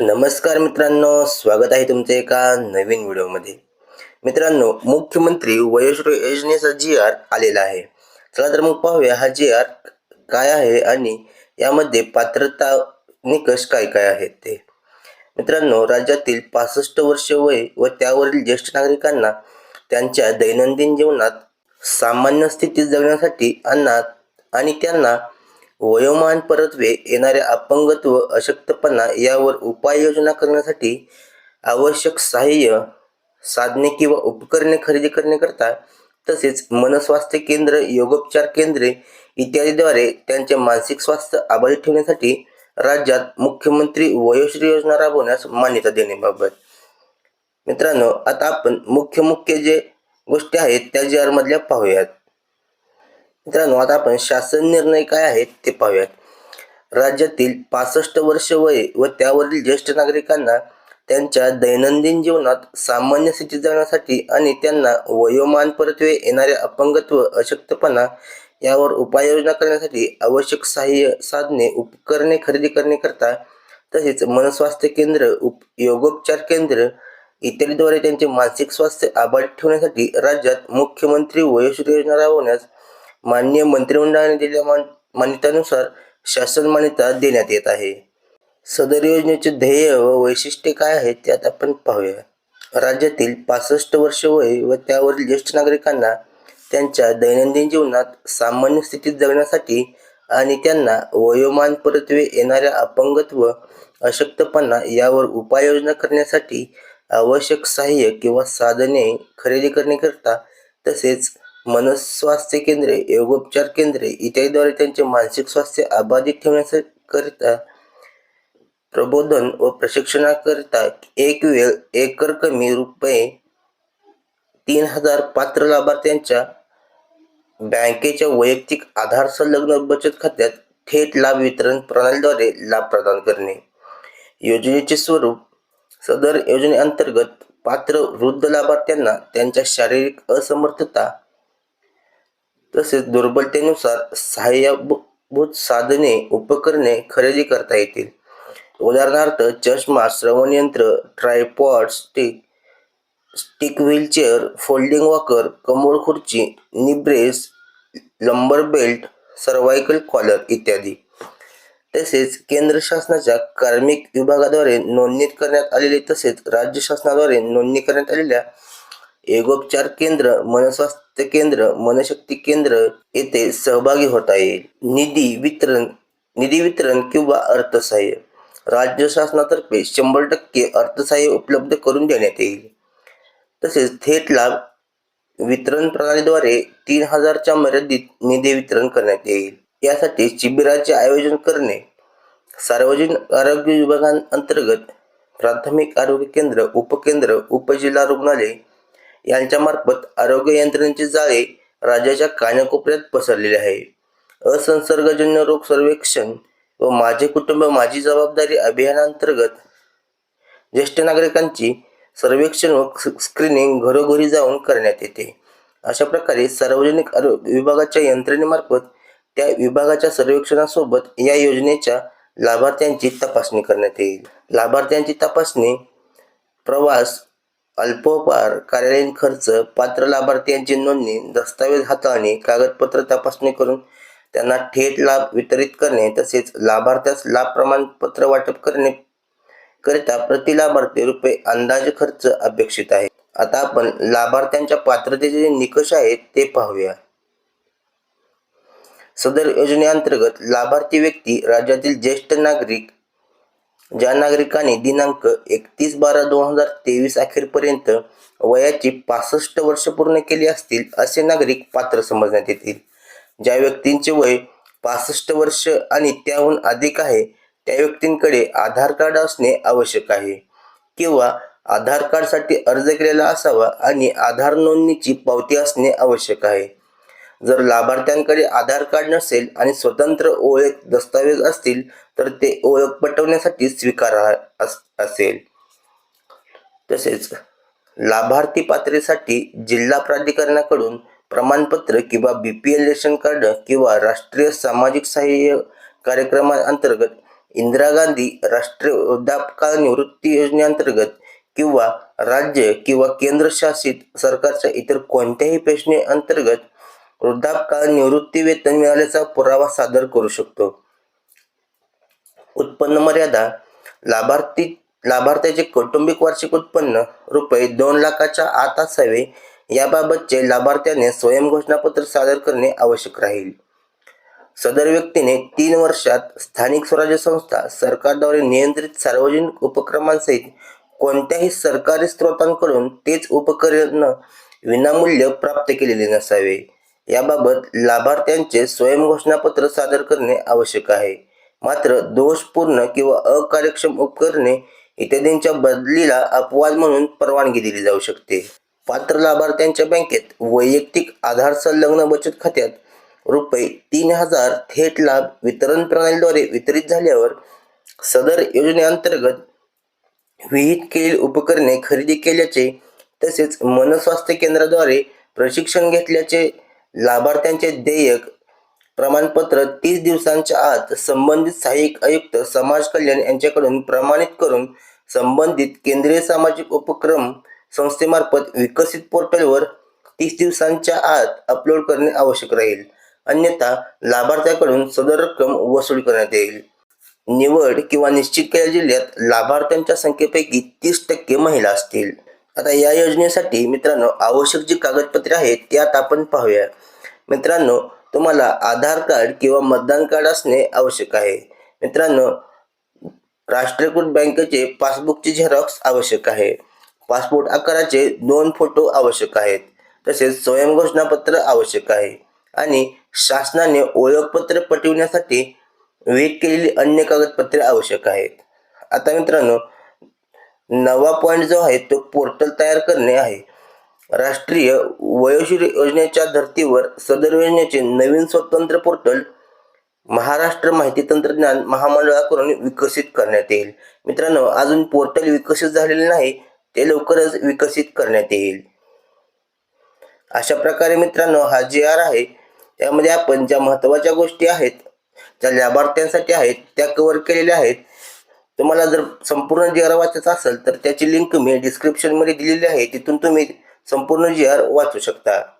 नमस्कार मित्रांनो स्वागत आहे तुमचे एका नवीन व्हिडिओमध्ये. मित्रांनो मुख्यमंत्री वयोश्री योजनेचा जी आर आलेला आहे. चला तर मग पाहूया हा जी आर काय आहे आणि यामध्ये पात्रता निकष काय काय आहेत ते. मित्रांनो राज्यातील पासष्ट वर्ष वय व त्यावरील ज्येष्ठ नागरिकांना त्यांच्या दैनंदिन जीवनात सामान्य स्थितीत जगण्यासाठी अन्नात आणि त्यांना वयोमान परत्वे येणाऱ्या अपंगत्व अशक्तपणा यावर उपाययोजना करण्यासाठी आवश्यक सहाय्य साधने किंवा उपकरणे खरेदी करण्याकरता तसेच मनस्वास्थ्य केंद्र योगोपचार केंद्रे इत्यादीद्वारे त्यांचे मानसिक स्वास्थ्य आबाधित ठेवण्यासाठी राज्यात मुख्यमंत्री वयोश्री योजना राबवण्यास मान्यता देण्याबाबत. मित्रांनो आता आपण मुख्य मुख्य जे गोष्टी आहेत त्या जी आरमधल्या पाहूयात. मित्रांनो आता आपण शासन निर्णय काय आहेत ते पाहूयात. राज्यातील पासष्ट वर्ष वय व त्यावरील ज्येष्ठ नागरिकांना त्यांच्या दैनंदिन जीवनात सामान्य स्थितीत जाण्यासाठी आणि त्यांना वयोमान परत्वे येणारे अपंगत्व अशक्तपणा यावर उपाययोजना करण्यासाठी आवश्यक सहाय्य साधने उपकरणे खरेदी करण्याकरता तसेच मनस्वास्थ्य केंद्र उप योगोपचार केंद्र इत्यादीद्वारे त्यांचे मानसिक स्वास्थ्य आबाद ठेवण्यासाठी राज्यात मुख्यमंत्री वयोश्री योजना राबवण्यास माननीय मंत्रिमंडळाने दिलेल्या मान मान्यतेनुसार शासन मान्यता देण्यात येत आहे. सदर योजनेचे ध्येय व वैशिष्ट्ये काय आहेत त्यात आपण पाहूया. राज्यातील पासष्ट वर्ष वय व त्यावरील ज्येष्ठ नागरिकांना त्यांच्या दैनंदिन जीवनात सामान्य स्थितीत जगण्यासाठी आणि त्यांना वयोमान परत्वे येणाऱ्या अपंगत्व अशक्तपणा यावर उपाययोजना करण्यासाठी आवश्यक सहाय्य किंवा साधने खरेदी करण्याकरता तसेच मनस्वास्थ्य केंद्रे योगोपचार केंद्रे इत्यादीद्वारे त्यांचे मानसिक स्वास्थ्य अबाधित ठेवण्याकरिता प्रबोधन व प्रशिक्षणाकरिता एक वेळ एकर कमी रुपये तीन हजार पात्र लाभार्थ्यांच्या बँकेच्या वैयक्तिक आधार संलग्न बचत खात्यात थेट लाभ वितरण प्रणालीद्वारे लाभ प्रदान करणे. योजनेचे स्वरूप सदर योजनेअंतर्गत पात्र वृद्ध लाभार्थ्यांना त्यांच्या शारीरिक असमर्थता तसेच दुर्बलतेनुसार सहाय्यभूत साधने उपकरणे खरेदी करता येतील. उदाहरणार्थ चष्मा श्रवणयंत्र tripod stick stick wheelchair folding walker commode खुर्ची knee brace lumbar belt cervical collar इत्यादी. तसेच केंद्र शासनाच्या कार्मिक विभागाद्वारे नोंदणी करण्यात आलेले तसेच राज्य शासनाद्वारे नोंदणी करण्यात आलेल्या एकोपचार केंद्र मनस्वास्थ्य केंद्र मनशक्ती केंद्र येथे सहभागी होता येईल निधी वितरण निधी वितरण किंवा अर्थसहाय्य. राज्य शासनातर्फे शंभर टक्के अर्थसहाय्य उपलब्ध करून देण्यात येईल. तसेच थेट लाभ वितरण प्रणालीद्वारे तीन हजारच्या मर्यादित निधी वितरण करण्यात येईल. यासाठी शिबिराचे आयोजन करणे सार्वजनिक आरोग्य विभागांतर्गत प्राथमिक आरोग्य केंद्र उपकेंद्र उपजिल्हा रुग्णालय यांच्यामार्फत आरोग्य यंत्रणेचे जाळे राज्याच्या कानाकोपऱ्यात पसरलेले आहे. असंसर्गजन्य रोग सर्वेक्षण व माझे कुटुंब माझी जबाबदारी अभियानांतर्गत ज्येष्ठ नागरिकांची सर्वेक्षण व स्क्रीनिंग घरोघरी जाऊन करण्यात येते. अशा प्रकारे सार्वजनिक आरोग्य विभागाच्या यंत्रणेमार्फत त्या विभागाच्या सर्वेक्षणासोबत या योजनेच्या लाभार्थ्यांची तपासणी करण्यात येईल. लाभार्थ्यांची तपासणी प्रवास अल्पोपार कार्यालयीन खर्च पात्र लाभार्थ्यांची नोंदणी दस्तावेज हाताळणे कागदपत्र तपासणी करून त्यांना थेट लाभ वितरित करणे तसेच लाभार्थ्यास लाभ प्रमाणपत्र वाटप करणे करिता प्रति लाभार्थी रुपये अंदाजे खर्च अपेक्षित आहे. आता आपण लाभार्थ्यांच्या पात्रतेचे जे निकष आहेत ते पाहूया. सदर योजनेअंतर्गत लाभार्थी व्यक्ती राज्यातील ज्येष्ठ नागरिक ज्या नागरिकांनी दिनांक एकतीस बारा दोन हजार तेवीस अखेरपर्यंत वयाची पासष्ट वर्ष पूर्ण केली असतील असे नागरिक पात्र समजण्यात येतील. ज्या व्यक्तींचे वय पासष्ट वर्ष आणि त्याहून अधिक आहे त्या व्यक्तींकडे आधार कार्ड असणे आवश्यक आहे. किंवा आधार कार्डसाठी अर्ज केलेला असावा आणि आधार नोंदणीची पावती असणे आवश्यक आहे. जर लाभार्थ्यांकडे आधार कार्ड नसेल आणि स्वतंत्र ओळख दस्तावेज असतील तर ते ओळख पटवण्यासाठी स्वीकार असेल. तसेच लाभार्थी पात्रतेसाठी जिल्हा प्राधिकरणाकडून प्रमाणपत्र किंवा B P L ration card किंवा राष्ट्रीय सामाजिक सहाय्य कार्यक्रमाअंतर्गत इंदिरा गांधी राष्ट्रीय वृद्धापकाळ निवृत्ती योजनेअंतर्गत किंवा राज्य किंवा केंद्रशासित सरकारच्या इतर कोणत्याही पेशने अंतर्गत वृद्धापकाळ निवृत्ती वेतन मिळाल्याचा पुरावा सादर करू शकतो. उत्पन्न मर्यादा लाभार्थी लाभार्थ्याचे कौटुंबिक वार्षिक उत्पन्न रुपये दोन लाखाच्या आत असावे याबाबतचे लाभार्थ्याने स्वयं घोषणापत्र सादर करणे आवश्यक राहील. सदर व्यक्तीने तीन वर्षात स्थानिक स्वराज्य संस्था सरकारद्वारे नियंत्रित सार्वजनिक उपक्रमांसहित कोणत्याही सरकारी स्रोतांकडून तेच उपकरण विनामूल्य प्राप्त केलेले नसावे. याबाबत लाभार्थ्यांचे स्वयं घोषणापत्र सादर करणे आवश्यक आहे. मात्र दोषपूर्ण किंवा अकार्यक्षम उपकरणे इत्यादींच्या बदलीला अपवाद म्हणून परवानगी दिली जाऊ शकते. पात्र लाभार्थ्यांच्या बँकेत वैयक्तिक आधार संलग्न बचत खात्यात रुपये तीन हजार थेट लाभ वितरण प्रणालीद्वारे वितरित झाल्यावर सदर योजनेअंतर्गत विहित केलेली उपकरणे खरेदी केल्याचे तसेच मनस्वास्थ्य केंद्राद्वारे प्रशिक्षण घेतल्याचे लाभार्थ्यांचे देयक प्रमाणपत्र तीस दिवसांच्या आत संबंधित सहाय्यक आयुक्त समाज कल्याण यांच्याकडून प्रमाणित करून संबंधित केंद्रीय सामाजिक उपक्रम संस्थेमार्फत विकसित पोर्टलवर तीस दिवसांच्या आत अपलोड करणे आवश्यक राहील. अन्यथा लाभार्थ्याकडून सदर रक्कम वसूल करण्यात येईल. निवड किंवा निश्चित केलेल्या जिल्ह्यात लाभार्थ्यांच्या संख्येपैकी तीस टक्के महिला असतील. आता या योजनेसाठी मित्रांनो आवश्यक जी कागदपत्रे आहेत ती आता आपण पाहूया. मित्रांनो तुम्हाला आधार कार्ड किंवा मतदान कार्ड असणे आवश्यक आहे. मित्रांनो राष्ट्रीयकृत बँकेचे पासबुकचे झेरॉक्स आवश्यक आहे. पासपोर्ट आकाराचे दोन फोटो आवश्यक आहेत तसेच स्वयं घोषणापत्र आवश्यक आहे आणि शासनाने ओळखपत्र पटविण्यासाठी वेग केलेली अन्य कागदपत्रे आवश्यक आहेत. आता मित्रांनो नवा पॉईंट जो आहे तो पोर्टल तयार करणे आहे. राष्ट्रीय वयोश्री योजनेच्या धर्तीवर सदर योजनेचे नवीन स्वतंत्र पोर्टल महाराष्ट्र माहिती तंत्रज्ञान महामंडळाकडून विकसित करण्यात येईल. मित्रांनो अजून पोर्टल विकसित झालेले नाही ते लवकरच विकसित करण्यात येईल. अशा प्रकारे मित्रांनो हा जी आर आहे. त्यामध्ये आपण ज्या महत्त्वाच्या गोष्टी आहेत ज्या लाभार्थ्यांसाठी आहेत त्या कव्हर केलेल्या आहेत. तुम्हाला जर संपूर्ण जी आर वाचायचा असेल तर त्याची लिंक मी डिस्क्रिप्शनमध्ये दिलेली आहे. तिथून तुम्ही संपूर्ण जी आर वाचू शकता.